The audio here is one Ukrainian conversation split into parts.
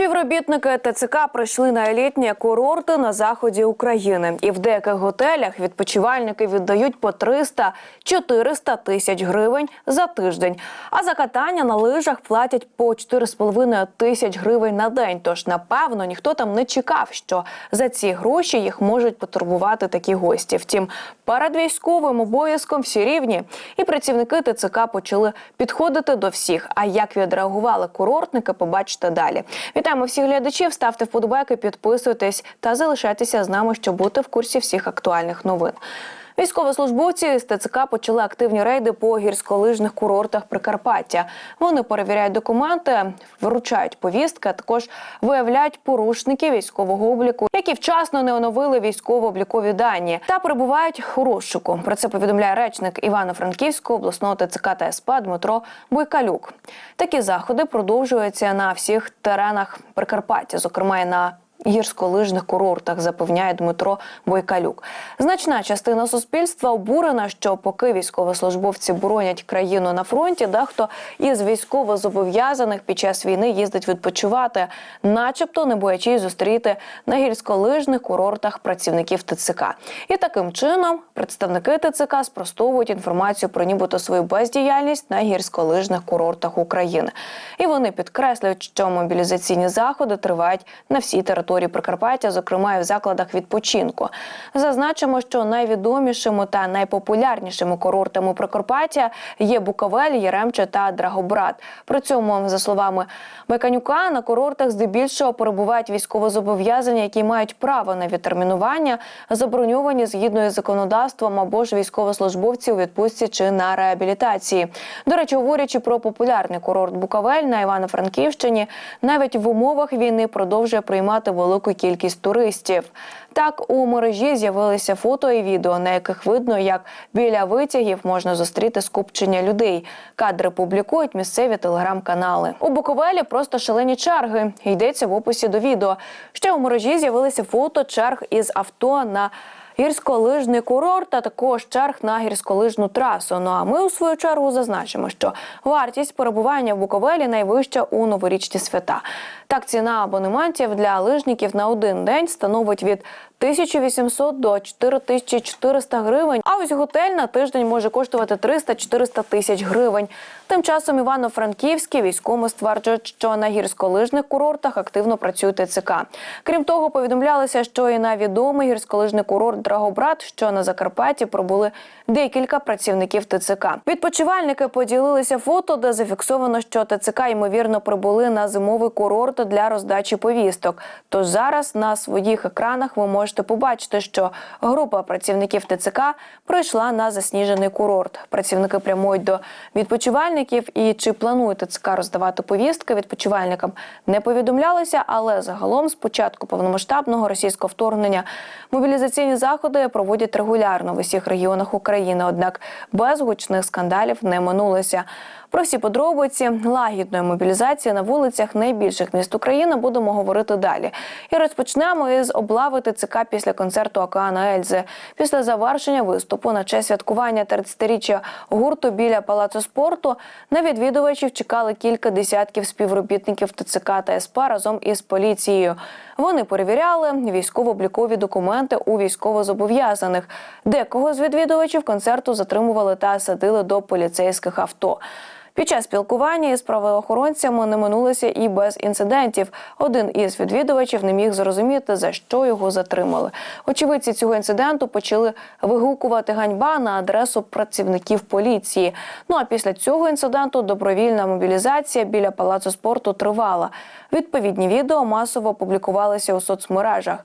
Співробітники ТЦК прийшли на елітні курорти на заході України, і в деяких готелях відпочивальники віддають по 300-400 тисяч гривень за тиждень. А за катання на лижах платять по 4,5 тисяч гривень на день. Тож, напевно, ніхто там не чекав, що за ці гроші їх можуть потурбувати такі гості. Втім, перед військовим обов'язком всі рівні, і працівники ТЦК почали підходити до всіх. А як відреагували курортники, побачите далі. Вітаємо всіх глядачів. Ставте вподобайки, підписуйтесь та залишайтеся з нами, щоб бути в курсі всіх актуальних новин. Військовослужбовці з ТЦК почали активні рейди по гірськолижних курортах Прикарпаття. Вони перевіряють документи, вручають повістки, а також виявляють порушників військового обліку, які вчасно не оновили військово-облікові дані та перебувають у розшуку. Про це повідомляє речник Івано-Франківського обласного ТЦК та СП Дмитро Бойкалюк. Такі заходи продовжуються на всіх теренах Прикарпаття, зокрема і на гірськолижних курортах, запевняє Дмитро Бойкалюк. Значна частина суспільства обурена, що поки військовослужбовці боронять країну на фронті, дехто із військовозобов'язаних під час війни їздить відпочивати, начебто не боячись зустріти на гірськолижних курортах працівників ТЦК. І таким чином представники ТЦК спростовують інформацію про нібито свою бездіяльність на гірськолижних курортах України. І вони підкреслюють, що мобілізаційні заходи тривають на всій території Прикарпаття, зокрема і в закладах відпочинку. Зазначимо, що найвідомішими та найпопулярнішими курортами Прикарпаття є Буковель, Єремче та Драгобрат. При цьому, за словами Меканюка, на курортах здебільшого перебувають військовозобов'язані, які мають право на відтермінування, заброньовані згідно із законодавством або ж військовослужбовці у відпустці чи на реабілітації. До речі, говорячи про популярний курорт Буковель на Івано-Франківщині, навіть в умовах війни продовжує приймати велику кількість туристів. Так у мережі з'явилися фото і відео, на яких видно, як біля витягів можна зустріти скупчення людей. Кадри публікують місцеві телеграм-канали. У Буковелі просто шалені черги. Йдеться в описі до відео. Ще у мережі з'явилися фото черг із авто на гірськолижний курорт, та також черг на гірськолижну трасу. Ну а ми у свою чергу зазначимо, що вартість перебування в Буковелі найвища у новорічні свята. Так, ціна абонементів для лижників на один день становить від 1800 до 4400 гривень. А ось готель на тиждень може коштувати 300-400 тисяч гривень. Тим часом Івано-Франківські військоми стверджують, що на гірськолижних курортах активно працює ТЦК. Крім того, повідомлялося, що і на відомий гірськолижний курорт Драгобрат, що на Закарпатті пробули декілька працівників ТЦК. Відпочивальники поділилися фото, де зафіксовано, що ТЦК ймовірно прибули на зимовий курорт для роздачі повісток. Тож зараз на своїх екранах ви можете побачити, що група працівників ТЦК прийшла на засніжений курорт. Працівники прямують до відпочивальників і чи планує ТЦК роздавати повістки відпочивальникам не повідомлялося, але загалом з початку повномасштабного російського вторгнення мобілізаційні заходи проводять регулярно в усіх регіонах України. Однак без гучних скандалів не минулося. Про всі подробиці лагідної мобілізації на вулицях найбільших міст України будемо говорити далі. І розпочнемо із облави ТЦК після концерту Океана Ельзи. Після завершення виступу на честь святкування 30-річчя гурту біля палацу спорту на відвідувачів чекали кілька десятків співробітників ТЦК та СП разом із поліцією. Вони перевіряли військово-облікові документи у військовозобов'язаних. Декого з відвідувачів концерту затримували та садили до поліцейських авто. Під час спілкування із правоохоронцями не минулося і без інцидентів. Один із відвідувачів не міг зрозуміти, за що його затримали. Очевидці цього інциденту почали вигукувати ганьба на адресу працівників поліції. Ну а після цього інциденту добровільна мобілізація біля палацу спорту тривала. Відповідні відео масово публікувалися у соцмережах.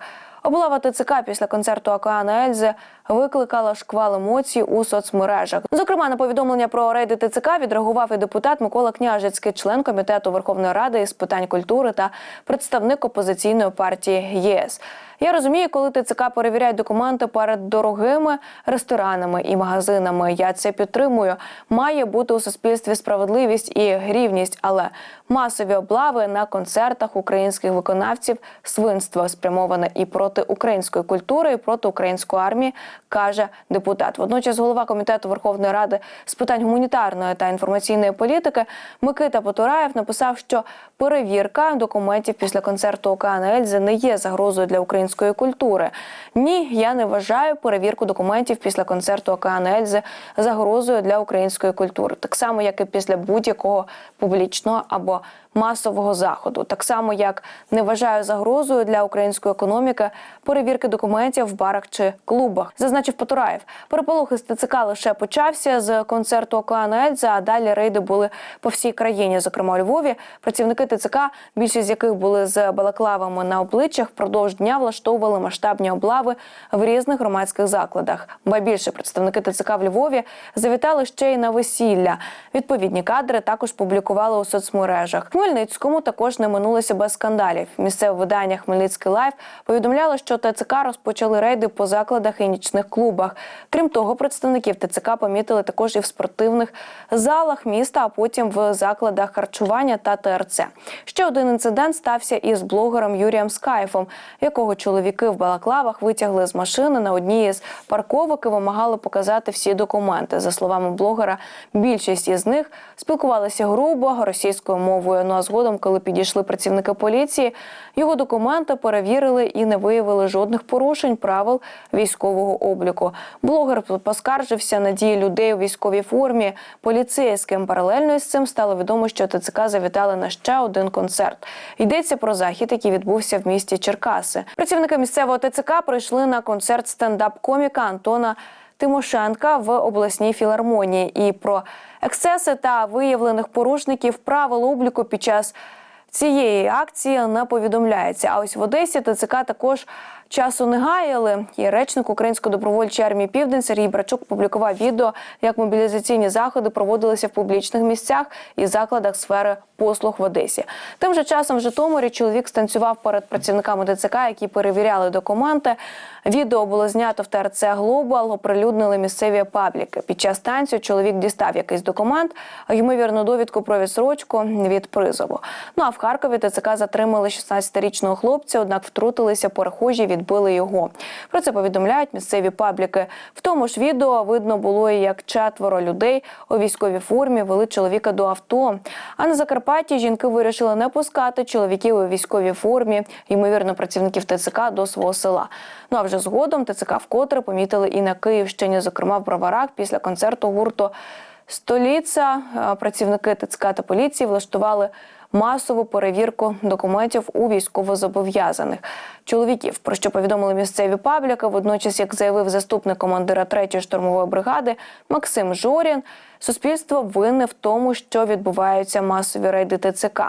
Облава ТЦК після концерту Океана Ельзи викликала шквал емоцій у соцмережах. Зокрема, на повідомлення про рейди ТЦК відреагував і депутат Микола Княжицький, член комітету Верховної Ради із питань культури та представник опозиційної партії ЄС. Я розумію, коли ТЦК перевіряють документи перед дорогими ресторанами і магазинами. Я це підтримую. Має бути у суспільстві справедливість і рівність, але масові облави на концертах українських виконавців свинство спрямоване і проти української культури, і проти української армії каже депутат. Водночас голова комітету Верховної Ради з питань гуманітарної та інформаційної політики Микита Потураєв написав, що перевірка документів після концерту Океан Ельзи не є загрозою для української культури. Ні, я не вважаю перевірку документів після концерту Океан Ельзи загрозою для української культури, так само як і після будь-якого публічного або масового заходу, так само як не вважаю загрозою для української економіки перевірки документів в барах чи клубах, зазначив Потураєв. Переполох з ТЦК лише почався з концерту Океан Ельза, а далі рейди були по всій країні, зокрема у Львові. Працівники ТЦК, більшість з яких були з балаклавами на обличчях, впродовж дня влаштовували масштабні облави в різних громадських закладах. Ба більше представники ТЦК в Львові завітали ще й на весілля. Відповідні кадри також публікували у соцмережах. Хмельницькому також не минулося без скандалів. Місцеве видання Хмельницький лайф повідомляло, що ТЦК розпочали рейди по закладах і нічних клубах. Крім того, представників ТЦК помітили також і в спортивних залах міста, а потім в закладах харчування та ТРЦ. Ще один інцидент стався із блогером Юрієм Скайфом, якого чоловіки в балаклавах витягли з машини на одній із парковок і вимагали показати всі документи. За словами блогера, більшість із них спілкувалися грубо російською мовою. Ну а згодом, коли підійшли працівники поліції, його документи перевірили і не виявили жодних порушень правил військового обліку. Блогер поскаржився на дії людей у військовій формі поліцейським. Паралельно із цим стало відомо, що ТЦК завітали на ще один концерт. Йдеться про захід, який відбувся в місті Черкаси. Працівники місцевого ТЦК прийшли на концерт стендап-коміка Антона. Тимошенка в обласній філармонії і про ексцеси та виявлених порушників правил обліку під час цієї акції не повідомляється. А ось в Одесі ТЦК також часу не гаяли. І речник Української добровольчої армії Південь Сергій Брачук публікував відео, як мобілізаційні заходи проводилися в публічних місцях і закладах сфери послуг в Одесі. Тим же часом в Житомирі чоловік станцював перед працівниками ТЦК, які перевіряли документи. Відео було знято в ТРЦ Глобал, оприлюднили місцеві пабліки. Під час танцю чоловік дістав якийсь документ, ймовірну довідку про відсрочку від призову. Ну а в Харкові ТЦК затримали 16-річного хлопця, однак втрутилися перехожі, відбили його. Про це повідомляють місцеві пабліки. В тому ж відео видно було, як четверо людей у військовій формі вели чоловіка до авто. А на Закарпатті жінки вирішили не пускати чоловіків у військовій формі, ймовірно, працівників ТЦК до свого села. Ну а вже згодом ТЦК вкотре помітили і на Київщині, зокрема в Броварах, після концерту гурту Століця. Е, Працівники ТЦК та поліції влаштували масову перевірку документів у військовозобов'язаних чоловіків. Про що повідомили місцеві пабліки. Водночас, як заявив заступник командира 3-ї штурмової бригади Максим Жорін, суспільство винне в тому, що відбуваються масові рейди ТЦК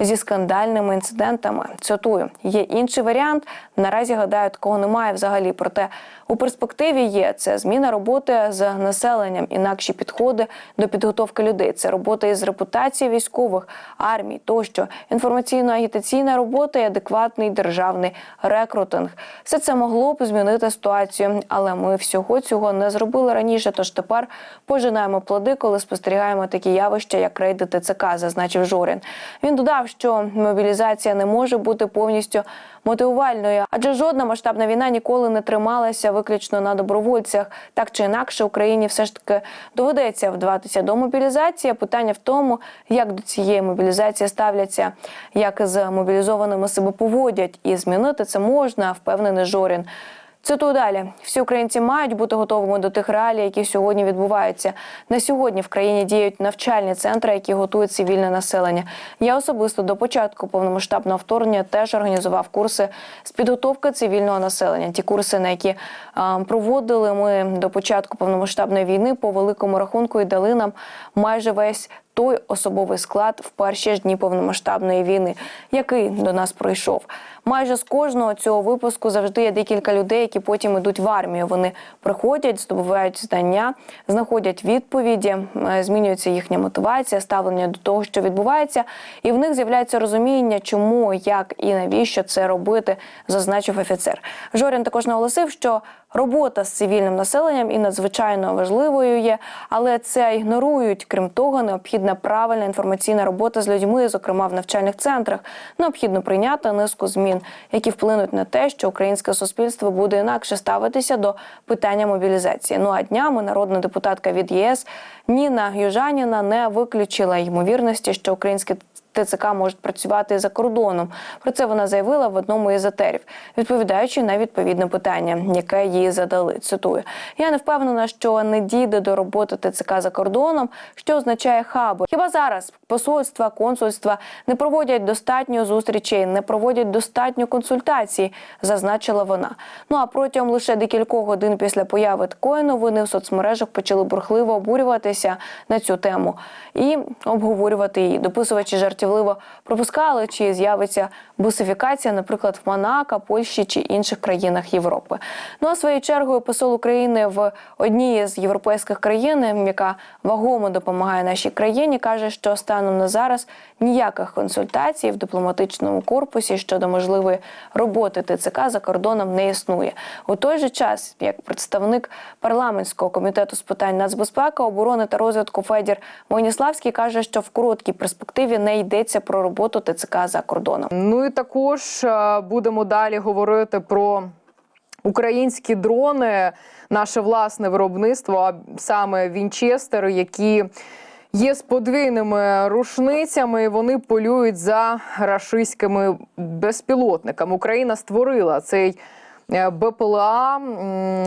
зі скандальними інцидентами. Цитую, є інший варіант. Наразі гадаю, такого немає взагалі. Проте у перспективі є це зміна роботи з населенням, інакші підходи до підготовки людей. Це робота із репутацією військових, армій тощо, інформаційно-агітаційна робота і адекватний державний рекрутинг. Все це могло б змінити ситуацію, але ми всього цього не зробили раніше. Тож тепер пожинаємо плоди, коли спостерігаємо такі явища, як рейди ТЦК, зазначив Жорін. Він додав, що мобілізація не може бути повністю мотивувальною, адже жодна масштабна війна ніколи не трималася виключно на добровольцях. Так чи інакше, Україні все ж таки доведеться вдаватися до мобілізації. Питання в тому, як до цієї мобілізації ставляться, як з мобілізованими себе поводять, і змінити це можна, впевнений Жорін. Цитую далі: всі українці мають бути готовими до тих реалій, які сьогодні відбуваються. На сьогодні в країні діють навчальні центри, які готують цивільне населення. Я особисто до початку повномасштабного вторгнення теж організував курси з підготовки цивільного населення. Ті курси, на які проводили ми до початку повномасштабної війни, по великому рахунку і дали нам майже весь той особовий склад в перші ж дні повномасштабної війни, який до нас пройшов. Майже з кожного цього випуску завжди є декілька людей, які потім ідуть в армію. Вони приходять, здобувають знання, знаходять відповіді, змінюється їхня мотивація, ставлення до того, що відбувається, і в них з'являється розуміння, чому, як і навіщо це робити, зазначив офіцер. Жорін також наголосив, що Робота з цивільним населенням і надзвичайно важливою є, але це ігнорують. Крім того, необхідна правильна інформаційна робота з людьми, зокрема в навчальних центрах. Необхідно прийняти низку змін, які вплинуть на те, що українське суспільство буде інакше ставитися до питання мобілізації. Ну а днями народна депутатка від ЄС Ніна Южаніна не виключила ймовірності, що українські ТЦК можуть працювати за кордоном. Про це вона заявила в одному із етерів, відповідаючи на відповідне питання, яке їй задали. Цитую: я не впевнена, що не дійде до роботи ТЦК за кордоном, що означає хаби. Хіба зараз посольства, консульства не проводять достатньо зустрічей, не проводять достатньо консультацій, зазначила вона. Ну а протягом лише декількох годин після появи такої новини в соцмережах почали бурхливо обурюватися на цю тему і обговорювати її. Дописувачі жартівливо пропускали, чи з'явиться бусифікація, наприклад, в Монако, Польщі чи інших країнах Європи. Ну а своєю чергою посол України в одній з європейських країн, яка вагомо допомагає нашій країні, каже, що станом на зараз ніяких консультацій в дипломатичному корпусі щодо можливої роботи ТЦК за кордоном не існує. У той же час, як представник парламентського комітету з питань нацбезпеки, оборони та розвитку Федір Воніславський каже, що в короткій перспективі не йдеться про роботу ТЦК за кордоном. Ну і також е, будемо далі говорити про українські дрони, наше власне виробництво, а саме Вінчестери, які є з подвійними рушницями. Вони полюють за рашистськими безпілотниками. Україна створила цей. Е, БПЛА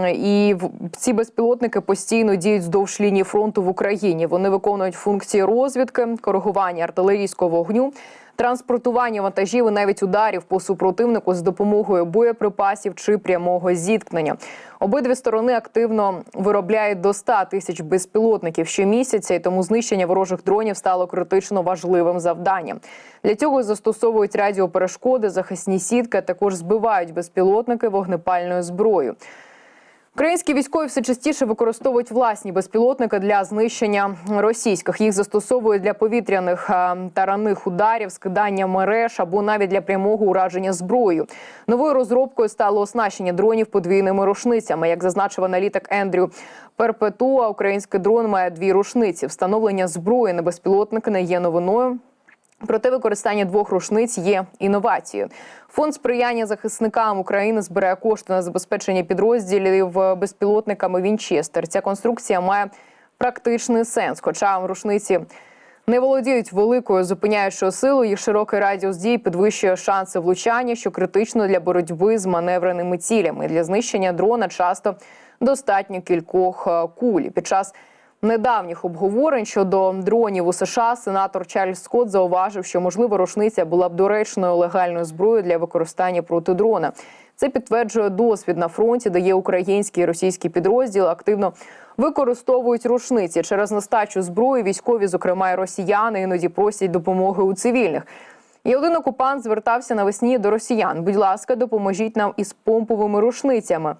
і ці безпілотники постійно діють вздовж лінії фронту в Україні. Вони виконують функції розвідки, коригування артилерійського вогню, транспортування вантажів і навіть ударів по супротивнику з допомогою боєприпасів чи прямого зіткнення. Обидві сторони активно виробляють до 100 тисяч безпілотників щомісяця, і тому знищення ворожих дронів стало критично важливим завданням. Для цього застосовують радіоперешкоди, захисні сітки, а також збивають безпілотники вогнепальною зброєю. Українські військові все частіше використовують власні безпілотники для знищення російських. Їх застосовують для повітряних е, таранних ударів, скидання мереж або навіть для прямого ураження зброєю. Новою розробкою стало оснащення дронів подвійними рушницями. Як зазначив аналітик Ендрю Перпетуа, український дрон має дві рушниці. Встановлення зброї на безпілотники не є новиною. Проте використання двох рушниць є інновацією. Фонд сприяння захисникам України збирає кошти на забезпечення підрозділів безпілотниками Вінчестер. Ця конструкція має практичний сенс, хоча рушниці. Не володіють великою зупиняючою силою, їх широкий радіус дій підвищує шанси влучання, що критично для боротьби з маневреними цілями. Для знищення дрона часто достатньо кількох е, куль. Під час недавніх обговорень щодо дронів у США сенатор Чарльз Скотт зауважив, що можливо рушниця була б доречною легальною зброєю для використання проти дрона. Це підтверджує досвід на фронті, де є українські і російські підрозділи, активно використовують рушниці через нестачу зброї. Військові, зокрема і росіяни, іноді просять допомоги у цивільних. І один окупант звертався навесні до росіян. Будь ласка, допоможіть нам із помповими рушницями.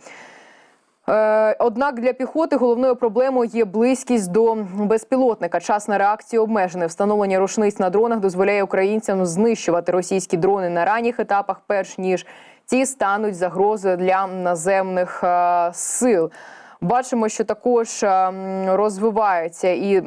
Е, Однак для піхоти головною проблемою є близькість до безпілотника. Час на реакцію обмежений. Встановлення рушниць на дронах дозволяє українцям знищувати російські дрони на ранніх етапах, перш ніж ці стануть загрозою для наземних е, сил. Бачимо, що також е, розвиваються і е,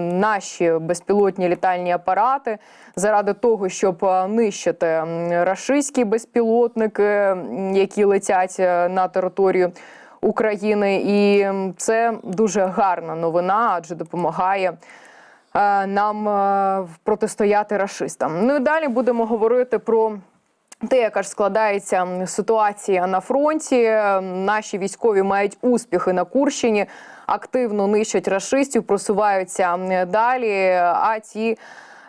наші безпілотні літальні апарати заради того, щоб е, нищити рашистські безпілотники, які летять на територію України. І це дуже гарна новина, адже допомагає. Нам протистояти рашистам. Ну і далі будемо говорити про те, яка ж складається ситуація на фронті. Е, Наші військові мають успіхи на Курщині, активно нищать расистів, просуваються далі. А ті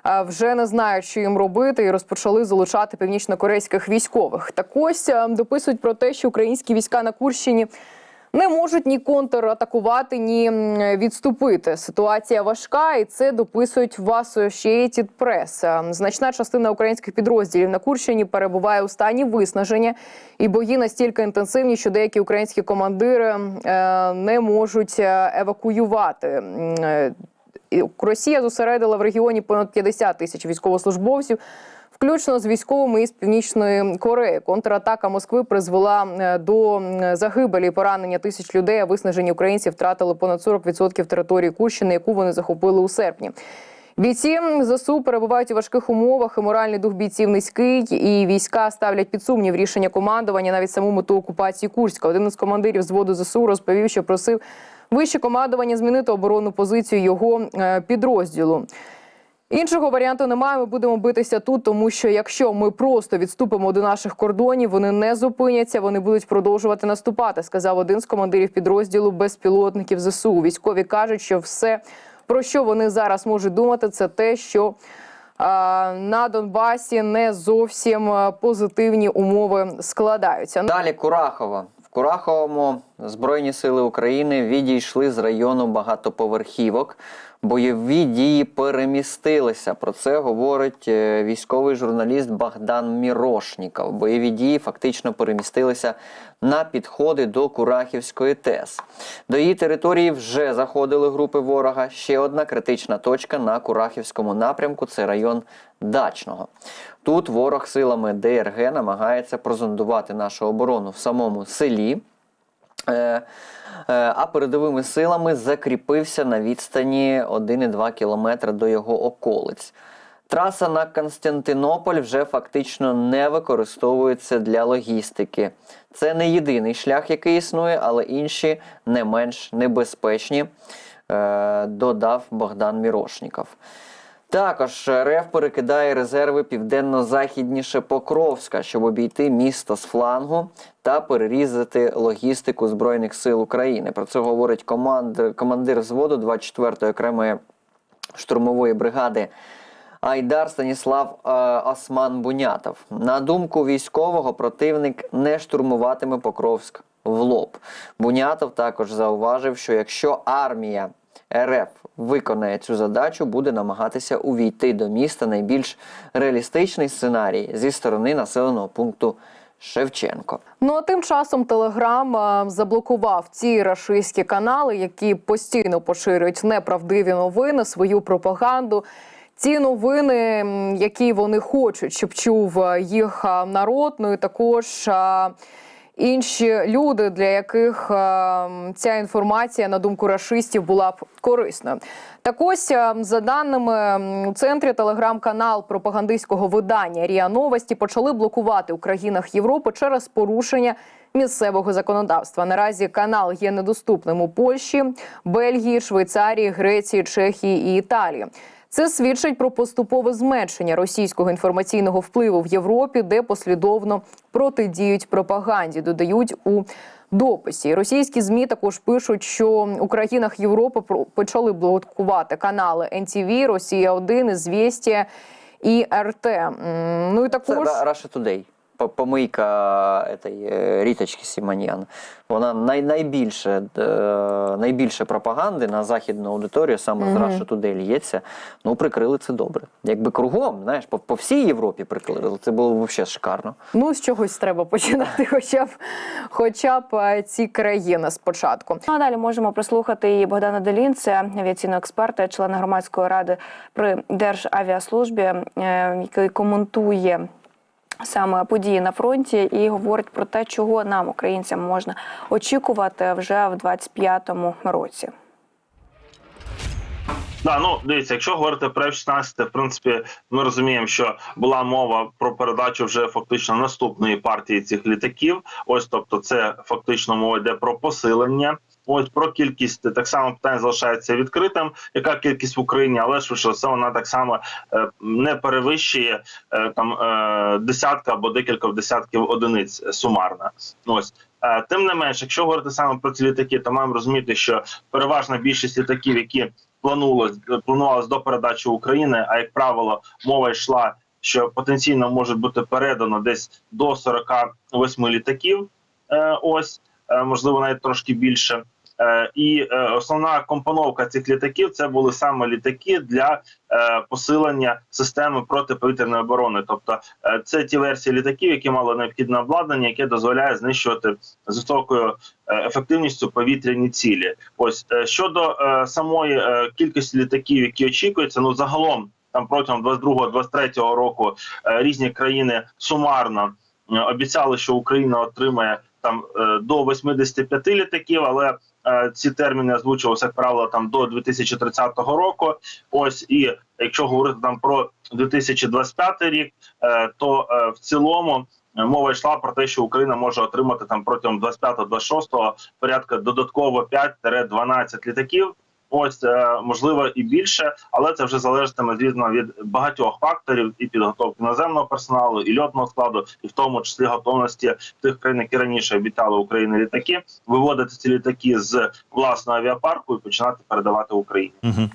е, вже не знають, що їм робити, і розпочали залучати північнокорейських військових. Так ось е, дописують про те, що українські війська на Курщині. Не можуть ні контратакувати, ні відступити. Ситуація важка, і це дописують в Associated. Е, Значна частина українських підрозділів на Курщині перебуває у стані виснаження, і бої настільки інтенсивні, що деякі українські командири е, не можуть е, евакуювати. Е, Росія зосередила в регіоні понад 50 тисяч військовослужбовців. Включно з військовими із північної Кореї. Контратака Москви призвела е, до загибелі поранення тисяч людей. А виснажені українці втратили понад 40% території Курщини, яку вони захопили у серпні. Бійці ЗСУ перебувають у важких умовах. і Моральний дух бійців низький, і війська ставлять під сумнів рішення командування, навіть саму мету окупації Курська. Один із командирів зводу ЗСУ розповів, що просив вище командування змінити оборонну позицію його е, підрозділу. Іншого варіанту немає. Ми будемо битися тут, тому що якщо ми просто відступимо до наших кордонів, вони не зупиняться, вони будуть продовжувати наступати. Сказав один з командирів підрозділу безпілотників ЗСУ. Військові кажуть, що все про що вони зараз можуть думати, це те, що на Донбасі не зовсім позитивні умови складаються. Далі Курахова. Кураховому Збройні сили України відійшли з району багатоповерхівок. Бойові дії перемістилися. Про це говорить е, військовий журналіст Богдан Мірошніков. Бойові дії фактично перемістилися на підходи до Курахівської ТЕС. До її території вже заходили групи ворога. Ще одна критична точка на Курахівському напрямку це район Дачного. Тут ворог силами ДРГ намагається прозондувати нашу оборону в самому селі. Е, е, а передовими силами закріпився на відстані 1,2 кілометра до його околиць. Траса на Константинополь вже фактично не використовується для логістики. Це не єдиний шлях, який існує, але інші не менш небезпечні, е, додав Богдан Мірошніков. Також РФ перекидає резерви південно-західніше Покровська, щоб обійти місто з флангу та перерізати логістику Збройних сил України. Про це говорить команд, командир взводу 24-ї окремої штурмової бригади Айдар Станіслав е, Осман Бунятов. На думку військового, противник не штурмуватиме Покровськ в лоб. Бунятов також зауважив, що якщо армія РФ виконає цю задачу, буде намагатися увійти до міста найбільш реалістичний сценарій зі сторони населеного пункту Шевченко. Ну а тим часом Телеграм е, заблокував ці рашистські канали, які постійно поширюють неправдиві новини, свою пропаганду. Ці новини, які вони хочуть, щоб чув е, їх е, народ, ну і також інші люди, для яких е, ця інформація, на думку рашистів, була б корисною. Так ось, е, за даними у центрі телеграм-канал пропагандистського видання Ріа Новості почали блокувати у країнах Європи через порушення місцевого законодавства. Наразі канал є недоступним у Польщі, Бельгії, Швейцарії, Греції, Чехії і Італії. Це свідчить про поступове зменшення російського інформаційного впливу в Європі, де послідовно протидіють пропаганді. Додають у дописі. Російські змі також пишуть, що у країнах Європи почали блокувати канали NTV, Росія 1 Ізвєстія і РТ. Ну і також Ра- Russia Today. По- Помийка этой, е, Ріточки Сіманіан. Вона най, найбільше, е, найбільше пропаганди на західну аудиторію саме з Мгм. Russia Today лється. Ну, прикрили це добре. Якби кругом, знаєш, по, по всій Європі прикрили, це було б взагалі шикарно. ну з чогось треба починати, хоча б хоча б е, ці країни спочатку. Ну, а далі можемо прислухати і Богдана Делінця, авіаційного експерта, члена громадської ради при Державіаслужбі, який коментує. Саме події на фронті і говорить про те, чого нам, українцям, можна очікувати вже в 25-му році. Да, ну дивіться, якщо говорити про F-16, в принципі, ми розуміємо, що була мова про передачу вже фактично наступної партії цих літаків. Ось, тобто, це фактично мова йде про посилення. Ось про кількість так само питання залишається відкритим. Яка кількість в Україні, але швидше все вона так само е, не перевищує е, там е, десятка або декілька десятків одиниць сумарно. Ось Е, тим не менш, якщо говорити саме про ці літаки, то маємо розуміти, що переважна більшість літаків, які планувалось планувалось до передачі України, а як правило, мова йшла, що потенційно може бути передано десь до 48 літаків. Ось можливо, навіть трошки більше. Е, І е, основна компоновка цих літаків це були саме літаки для е, посилення системи протиповітряної оборони. Тобто, це ті версії літаків, які мали необхідне обладнання, яке дозволяє знищувати з високою ефективністю повітряні цілі. Ось щодо самої кількості літаків, які очікуються, ну загалом там протягом 22-23 року різні країни сумарно обіцяли, що Україна отримає там до 85 літаків, але ці терміни озвучувалися, як правило, там до 2030 року. Ось і якщо говорити там про 2025 рік, е, то е, в цілому. е, Мова йшла про те, що Україна може отримати там протягом 25-26 порядка додатково 5-12 літаків. Ось е, можливо і більше, але це вже залежатиме звісно від багатьох факторів і підготовки наземного персоналу, і льотного складу, і в тому числі готовності тих країн, які раніше обітали Україні літаки, виводити ці літаки з власного авіапарку і починати передавати Україні. Угу.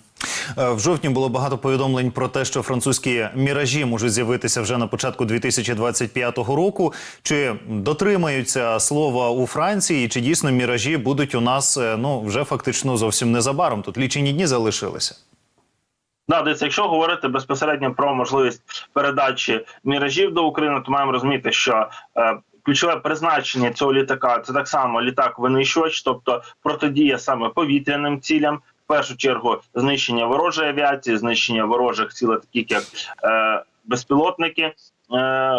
В жовтні було багато повідомлень про те, що французькі міражі можуть з'явитися вже на початку 2025 року. Чи дотримаються слова у Франції? Чи дійсно міражі будуть у нас е, ну вже фактично зовсім незабаром? Тут лічені дні залишилися. Да, дивіться, якщо говорити безпосередньо про можливість передачі міражів до України, то маємо розуміти, що е, ключове призначення цього літака це так само літак-винищувач, тобто протидія саме повітряним цілям. Першу чергу знищення ворожої авіації, знищення ворожих цілей, таких як е, безпілотники, е,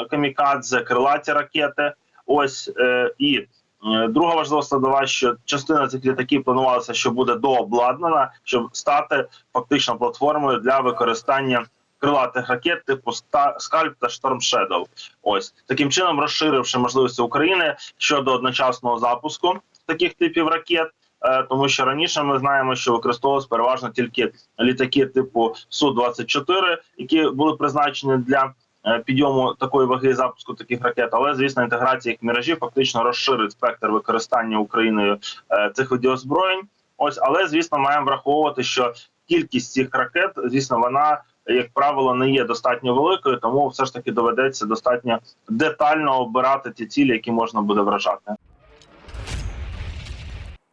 камікадзе, крилаті ракети. Ось е, і Е, Друга важлива складова, що частина цих літаків планувалася, що буде дообладнана, щоб стати фактично платформою для використання крилатих ракет типу «Ста- скальп та Шторм Shadow. Ось таким чином розширивши можливості України щодо одночасного запуску таких типів ракет. Е, Тому що раніше ми знаємо, що використовувалися переважно тільки літаки типу су 24 які були призначені для е, підйому такої ваги запуску таких ракет. Але звісно, інтеграція їх міражів фактично розширить спектр використання Україною е, цих видів озброєнь. Ось, але звісно, маємо враховувати, що кількість цих ракет, звісно, вона як правило не є достатньо великою, тому все ж таки доведеться достатньо детально обирати ті цілі, які можна буде вражати.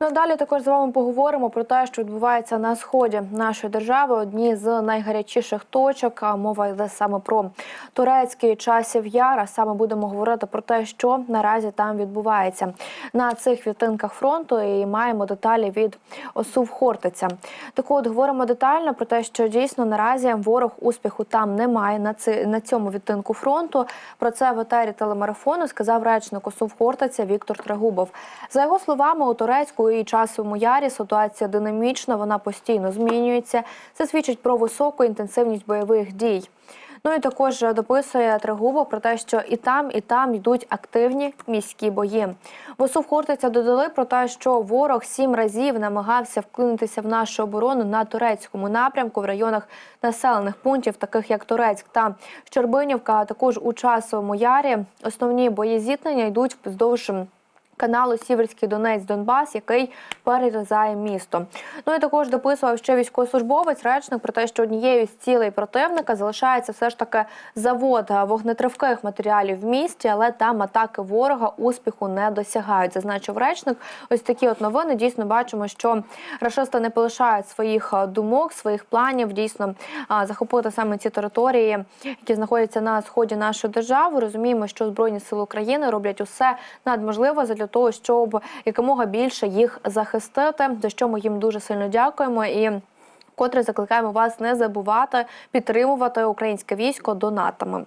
Ну, далі також з вами поговоримо про те, що відбувається на сході нашої держави. Одні з найгарячіших точок. Мова йде саме про турецький часів яр. А Саме будемо говорити про те, що наразі там відбувається на цих відтинках фронту. І маємо деталі від ОСУВ Хортиця. Так от говоримо детально про те, що дійсно наразі ворог успіху там немає на ці на цьому відтинку фронту. Про це в етері телемарафону сказав речник ОСУВ Хортиця Віктор Трегубов. За його словами, у Турецьку і часовому ярі ситуація динамічна, вона постійно змінюється. Це свідчить про високу інтенсивність бойових дій. Ну і також дописує Трегубов про те, що і там, і там йдуть активні міські бої. В Хортиця додали про те, що ворог сім разів намагався вклинитися в нашу оборону на турецькому напрямку в районах населених пунктів, таких як Турецьк та Щербинівка. А також у часовому ярі основні бої зіткнення йдуть вздовж каналу Сіверський Донець Донбас, який перерізає місто. Ну і також дописував ще військовослужбовець речник про те, що однією з цілей противника залишається все ж таки завод вогнетривких матеріалів в місті, але там атаки ворога успіху не досягають. Зазначив речник. Ось такі от новини. Дійсно бачимо, що рашисти не полишають своїх е, думок, своїх планів дійсно захопити саме ці території, які знаходяться на сході нашої держави. Розуміємо, що збройні сили України роблять усе надможливе для того, щоб якомога більше їх захистити. За що ми їм дуже сильно дякуємо і. Котре закликаємо вас не забувати підтримувати українське військо донатами.